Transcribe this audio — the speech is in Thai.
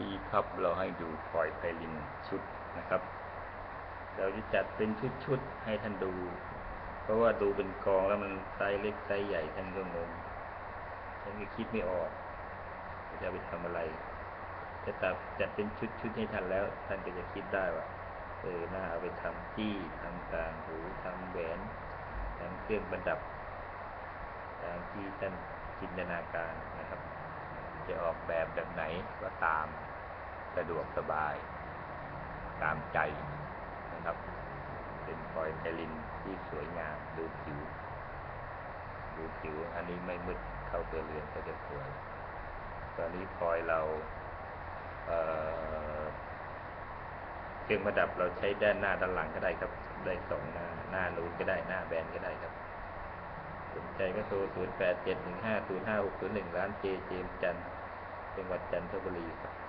ดีครับเราให้ดูพลอยไพลินชุดนะครับ เราจะจัดเป็นชุดๆให้ท่านดู เพราะว่าดูเป็นกองแล้วมันไซส์เล็กไซส์ใหญ่ท่านก็งงท่านก็คิดไม่ออกจะเอาไปทำอะไรจะตัดจัดเป็นชุดๆให้ท่านแล้ว ท่านก็จะคิดได้ว่าเออหน่าเอาไปทำจี้ทำต่างหูทำแหวนทำเครื่องประดับตามที่ท่านจินตนาการนะครับ จะออกแบบแบบไหนก็ตามสะดวกสบาย ตามใจนะครับ เป็นพลอยไพลินที่สวยงามดูผิว ดูผิว อันนี้ไม่มืดเข้าตัวเรือนก็จะสวย ตอนนี้พลอยเราเอ่อเครื่องประดับเราใช้ด้านหน้าด้านหลังก็ได้ครับ ได้สองหน้า หน้านูนก็ได้หน้าแบนก็ได้ครับ ใจก็โทร 0 8 7 1 5 0 5 6 0 1 ร้านเจเจมจันทร์จังหวัดจันทบุรีครับ